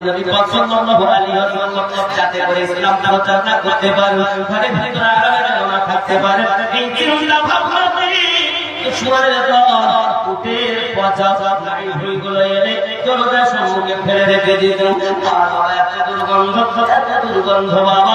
নবী সাল্লাল্লাহু আলাইহি ওয়াসাল্লাম, যাতে করে ইসলাম প্রচার করতে পারে, ঘরে ভিতরে আরামে না থাকতে পারে। এই চিন্তা ভাবনা করে দল উটের পচা নাই ভুইগুলো এনে জনতার সম্মুখে ফেলে রেখে দিত। বাবা এত দুর্গন্ধ এত দুর্গন্ধ, বাবা।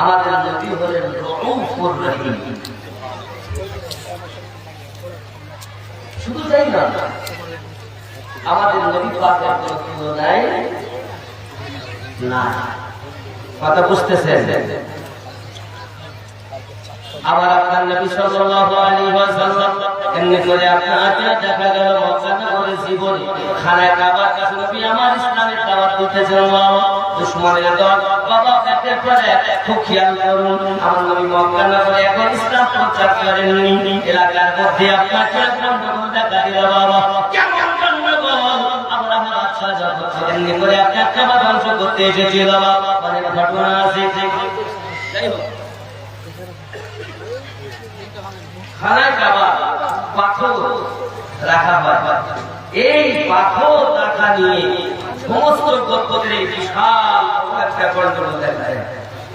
আমাদের নবী হলেন রৌফুর রহিম। শুধু তাই না আমাদের নবী পাকের তুলনায় না কথা বুঝতেছেন? আবার আপনার নবী সাল্লাল্লাহু আলাইহি ওয়াসাল্লাম এমনি করে আপনাকে দেখা গেল মক্কা নগরে জীবনে। খানায় কাবার কাছে নবী আমার ইসলামের দাওয়াত দিতেছেন বাবা দুশমনের দল। বাবা, একের পর এক খুব খেয়াল করুন, আমার নবী মক্কা নগরে এখন ইসলাম প্রচার করেননি এলাকার মধ্যে আপনার কেমন গন্ডগোল দেখা দিল, বাবা। কেমন এমনি করে আপনার কাবা ধ্বংস করতে এসেছিল, বাবা। অনেক ঘটনা আছে। যাই হোক। খানায় কাবা। পাথর রাখা হয় এই পাথর রাখা নিয়ে সমস্ত গোত্রের বিশাল একটা দেখা।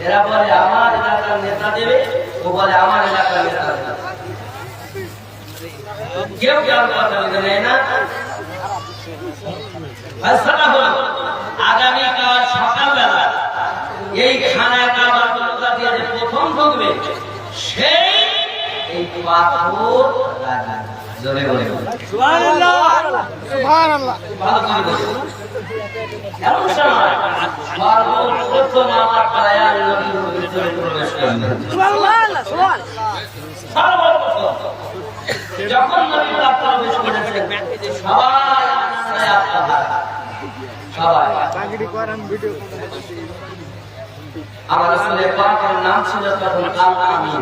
এরা বলে, আমার এলাকার নেতা দেবে, ও বলে, আমার এলাকার নেতা দেবে কেউ এই খানায় দিয়ে প্রথম সেই। জোরে বলে আমার। যখন নবী প্রবেশ করেছেন, সবাই আসলে নাম ছিল তখন আমিন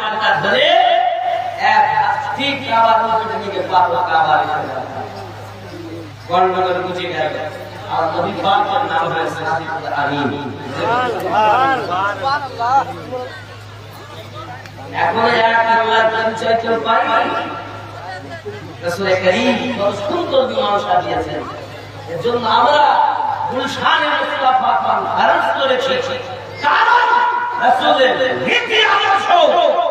রুমালটা ধরে এক ঠিক কাবার মধ্যে নিয়ে পাথর কাবার আমরা গুলশানে মুস্তাফা খান থাকবে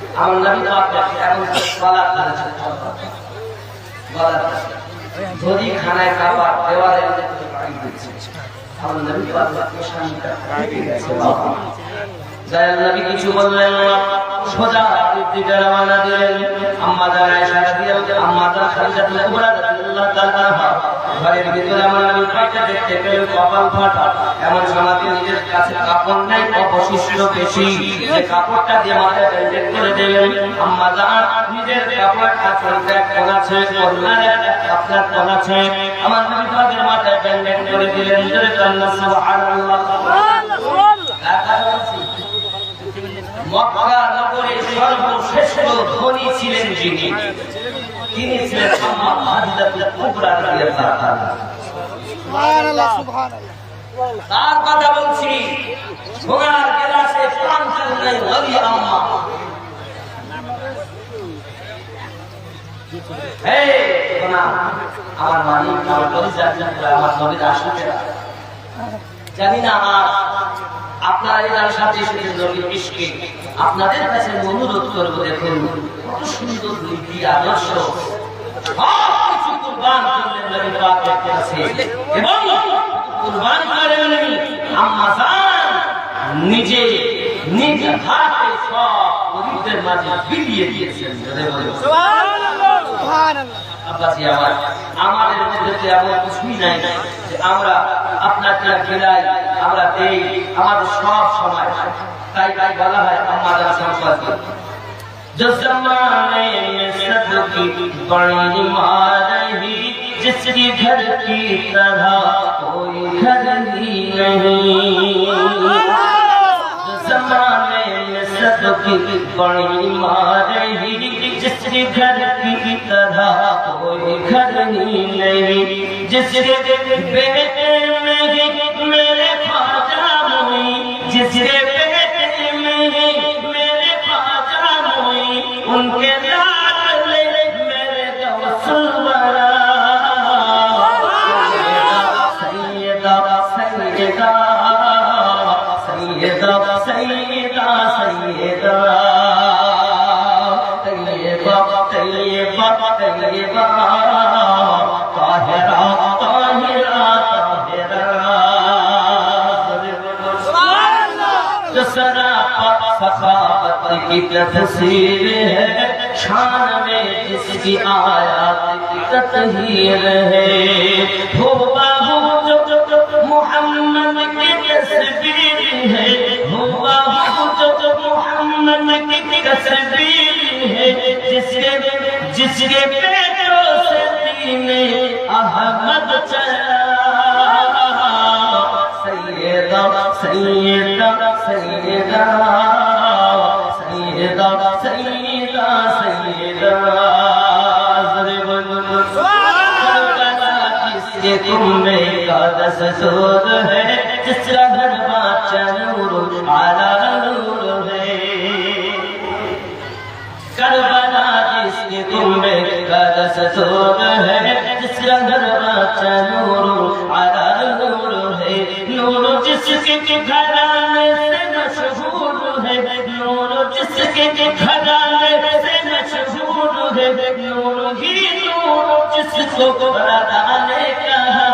আমার নবী পাক এমন সালাত করেছে বলার যদি খানায় খাবার দেওয়ালে আমার নবী গেছে, বাবা। দয়াল নবী কিছু বললেন না। সোজা দিকে রওনা দিলেন। আম্মা জান আয়েশা রাদিয়াল্লাহু আম্মা জান খাদিজা কুবরা রাদিয়াল্লাহু তাআলা ঘরের ভিতরে আমার নবী পাককে দেখতে পেলেন কপাল ফাটা। এমন সমাধি নিজের কাছে কাপড় নাই অবশিষ্ট বেশি। যে কাপড়টা দিয়ে মাথায় ব্যান্ডেজ করে দিলেন আম্মা জান নিজের কাপড় কাপড়টা কোন আছে ওনার আপনার কোন আছে আমার নবী পাকের মাথায় ব্যান্ডেজ করে দিলেন জোরে কান্না সুবহানাল্লাহ। মক্কা নগরের সর্বশ্রেষ্ঠ ধনী ছিলেন যিনি। তিনি ছিলেন তার কথা বলছি সোনার গেলাসে পান চাল ওলি আম্মা। আমার মালিক আমার কলিজা আমার নবীর আসলে জানি না আমার আপনারা সাথে নবীর আপনাদের কাছে অনুরোধ করব দেখুন কত সুন্দর নীতি আদর্শ। সবকিছু কুরবান করলেন নবী পাকের কাছে। এবং কুরবান করেন নবী আম্মা জান নিজে নিজ হাতে সব গরিবদের মাঝে বিলিয়ে দিয়েছেন সুবহানাল্লাহ। আমার আমাদের মধ্যে এমন কিছুই নাই যে আমরা اپنا আপনার কিনা ہمارا دے ہمارا আমাদের شمائے تائی تائی তাই ہے ہمارا আমাদের সম্পর্কে। جس زمانے میں صد کی بڑی مارہی جس کی گھر کی طرح کوئی گھر ہی نہیں جو زمانے میں صد کی بڑی مارہی جس کی گھر کی طرح کوئی گھر ہی نہیں جس کے بیٹے मेरे ख्वाजा हुई जिसके سراپا سخاوت کی تفسیر ہے، شان میں جس کی آیات کی تطہیر ہے۔ ہو باہو جو محمد کی تصویر ہے، ہو باہو جو محمد کی تصویر ہے۔ جس کے جس کے سے دین احمد چلا۔ سيدا سيدا سيدا سيدا سيدا سيدا تم میں کا سور ہے جس طرح گھر بادشاہ نور آلہ نور ہے کربلا جس کے تم میں کا سور ہے جس طرح گھر بادشاہ نور जिसके घराने से मशहूर है नूर जिसके घराने से मशहूर है नूर ही नूर जिसको खुदा ने कहा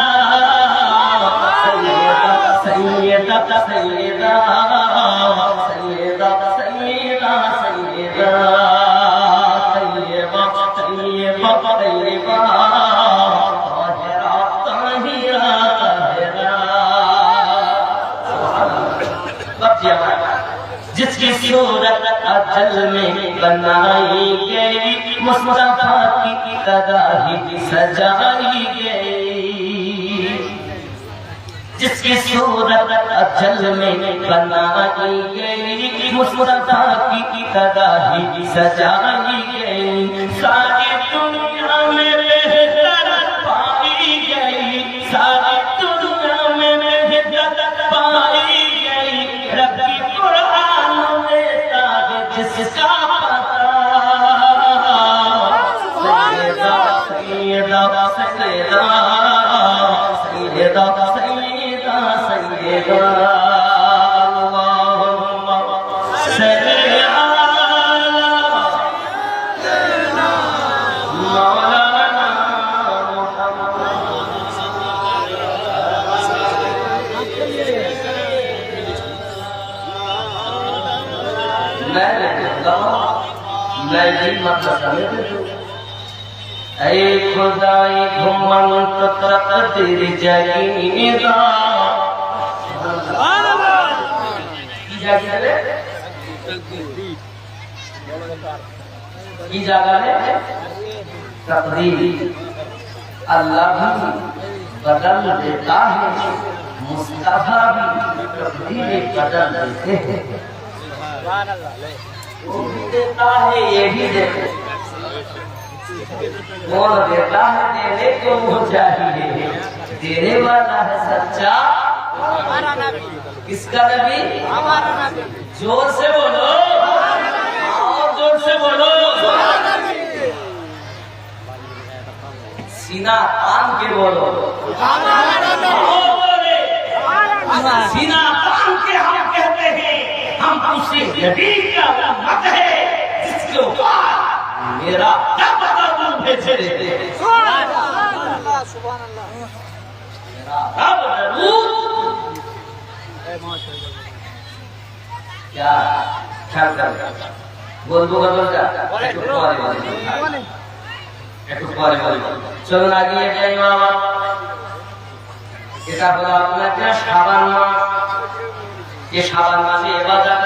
सैयदा सैयदा सैयदा सैयदा اصل میں بنائی گئی مصطفیٰ کی طرح ہی سجائی گئی جس کی صورت اجل میں بنائی گئی مصطفیٰ کی طرح ہی سجائی گئی سارے اے خدائی گھمن تترت تیر جگی دا سبحان اللہ کی جگہ لے کی جگہ لے تقدیر اللہ بھی بدل دیتا ہے مصطفیٰ بھی تقدیر بدل دیتے ہیں سبحان اللہ دیتا ہے یہ بھی دیتے کون دیتا ہے دینے کو وہ چاہیے۔ دینے والا ہے سچا۔ کس کا نبی؟ زور سے بولو۔ اور زور سے بولو۔ سینہ تان کے بولو۔ سینہ हम उसी नबी का उम्मत है जिसके ऊपर मेरा रब दरूद भेजे देते हैं सुभान अल्लाह सुभान अल्लाह मेरा रब दरूद क्या ख्याल कर বলবো কথা একটু পরে বলবো একটু পরে বলবো চলুন আগিয়ে যাই বাবা এটা হলো আপনাকে সাবান মাস যে সাবান মাসে এবাদাত আছে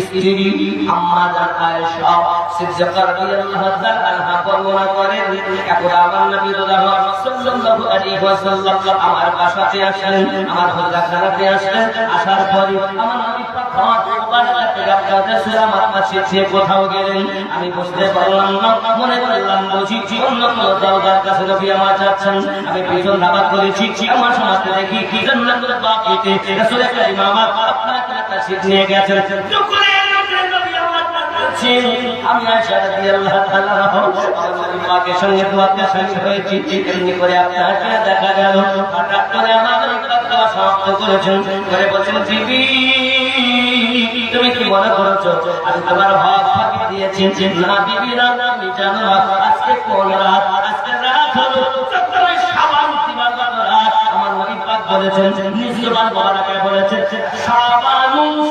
স্ত্রী, আম্মা আয়েশা সিদ্দিকা রাদিয়াল্লাহু তাআলা বর্ণনা করেন একবার আমার নবী সাল্লাল্লাহু আলাইহি ওয়াসাল্লাম আমার বাসাতে আসলেন আমার হজরাখানাতে আসলেন আসার পরে আমার নবী আপনাদের আমার আমি আমার যাচ্ছেন কাছে আমি রাদিয়াল্লাহু তাআলা আমার পাকের সঙ্গে দোয়াতে শামিল হয়েছি। এমনি করে দেখা গেল। কথা সমাপ্ত করেছেন। করে বলছেন তুমি কি মনে করেছ? আমি তোমার হক ফাঁকি দিয়েছি। না না জানো আজকে কোন রাত? আজকে রাত হলো আমার নবী পাক বলেছেন বলেছেন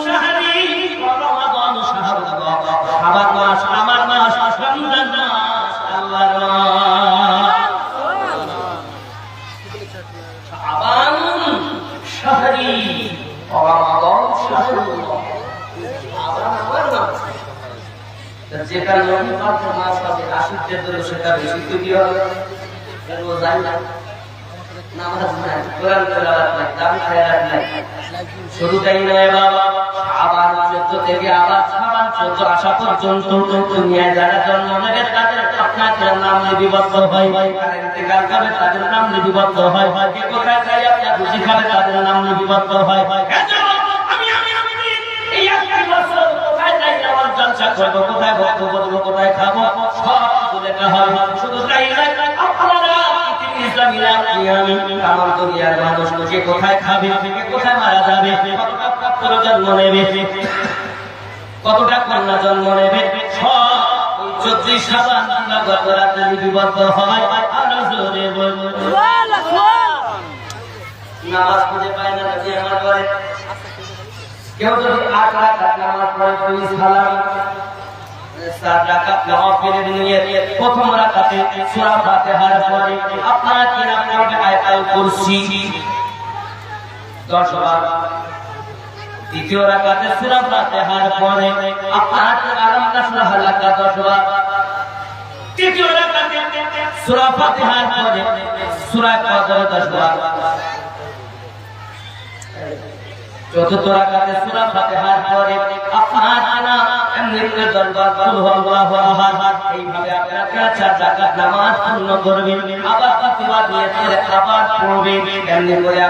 শাহরি ওয়া রমাদানু শাহরুল্লাহ শাবান মাস আমার মাস রমজান মাস আল্লাহর মাস শাবান শাহরি ওয়া রমাদান শাহরুল্লাহ যেটা নবী পাক মাস হবে আশুদ্ধের জন্য সেটা বেশি তৈরি হবে রোজাই না নামাজ নাই কোরআন তেলাওয়াত নাই দাম খেয়ালাত নাই বাবা আবার চোদ্দ থেকে আবার সাবান চোদ্দ আসা পর্যন্ত দুনিয়ায় যারা জন্ম নেবে, তাদের আপনার নাম লিপিবদ্ধ হয়। ইন্তেকাল করে তাদের নাম লিপিবদ্ধ হয়। কে কোথায় যাই আপনার খুশি খাবে, তাদের নাম লিপিবদ্ধ হয়। কোথায় বক্তব্য দেবো কোথায় খাব? সব শুধু তাই আমার দুনিয়ার মানুষ কে কোথায় খাবে কে কোথায় মারা যাবে কতটা জন্ম নেবে কতটা কন্যা জন্ম নেবে সব চব্বিশ কিংবা গত রাতে লিপিবদ্ধ হয় আরও জোরে নামাজ পড়ে পায় না আমার ঘরে। কেউ যদি আট রাকাত নামাজ পড়ে পুলিশ সালাম রাকাত নামাজ পড়ে প্রথম রাকাতে সূরা ফাতিহার পরে আপনারা কি নাম পড়বে আয়াতুল কুরসি। 10 বার। দ্বিতীয় রাকাতে সূরা ফাতিহার পরে আপনারা কি আলাম নাসরা হালাকা 10 বার? তৃতীয় রাকাতে সূরা ফাতিহার পরে সূরা কদর 10 বার। চতুর্থ রাকাতে সূরা ফাতিহার পরে আপনারা চার রাকাত নামাজ পূর্ণ করবেন, আবার ফাতিহা দিয়ে পরে আবার পড়বেন, এমনি করে,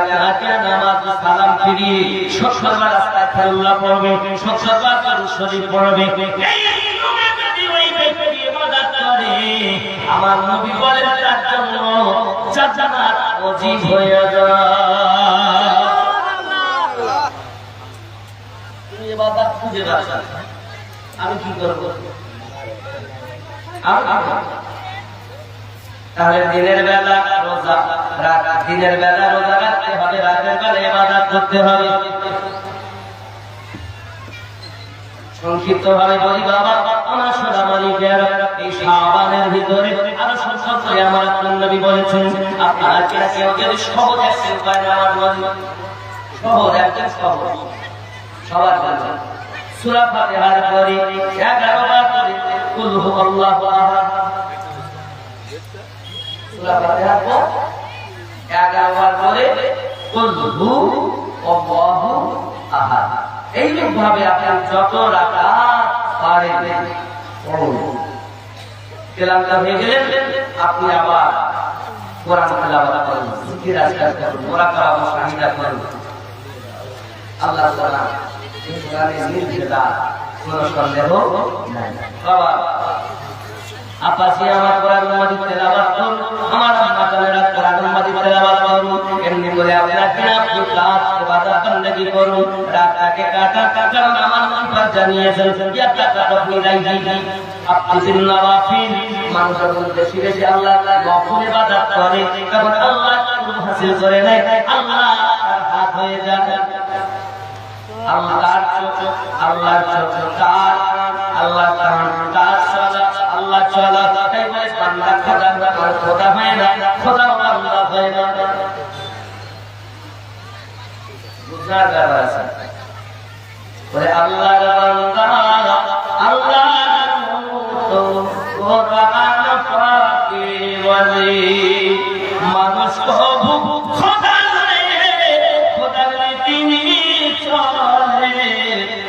আমার নবী বলেন, তার জন্য জান্নাত অজীব হয়ে যায় তুমি এবার খুঁজে আমি কি করব? তাহলে দিনের বেলা রোজা রাত দিনের বেলা রোজা রাখতে হবে, রাতের বেলা ইবাদত করতে হবে। সংক্ষিপ্ত ভাবে বলি, বাবা সোনা মালিকের এই সাবানের ভিতরে আরও সংখ্যক করে আমার আপনার নবী বলেছেন, আপনারা কে কেউ যদি সহজ একটা উপায় বলেন সহজ একটা সহজ। সবার কাছে ফাতিহার পরে 11 বার করে কুল হুয়াল্লাহু আহাদ। সূরা ফাতিহার পর 11 বার করে কুল হু আল্লাহু আহাদ। এইরূপ ভাবে আপনি যত রাকাত পারেন পড়ুন হয়ে গেলেন আপনি আবার কোরআন তেলাওয়াত করুন, জিকির আজকার করুন করুন। আল্লাহ তাআলা এই কোনো সন্দেহ নাই বাবা আপাসি আমার কোরআন মাদি তেলাওয়াত করুন আমার মাতালেরা কোরআন মাদি তেলাওয়াত করুন এমনি করে আপনারা কিরাত কিরাত ইবাদত বندگی করুন রাতটাকে কাটা কারণ আমার মানফাত জানিয়েছেন ইয়া তাকা আপনি রাইহি আপনি নওয়াফিল মানুষের উদ্দেশ্যে বেশি আল্লাহ নফল ইবাদত করে তখন আল্লাহ হাসিল করে নেয় আল্লাহ হাত হয়ে যায় আল্লাহর চোখ আল্লাহর চোখ তার আল্লাহ তার তার আল্লাহ চলা তাই বান্দা খোদা আর খোদা হয় না খোদা হয় না। বুঝা গেল আছে। আল্লাহর বান্দা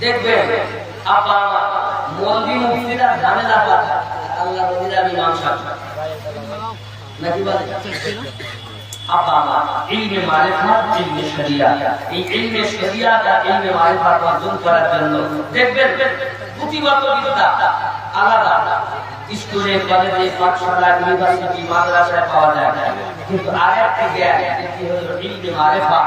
দেখবেন আপা মন্দি মুক্তিরা ঝামেলা পাতা আল্লাহ নবীরা মীমাংসা নাকি বলে? আলাদা। কলেজে পাঠশালা ইউনিভার্সিটি পাওয়া যায় কিন্তু একটা জ্ঞান মারিফাত।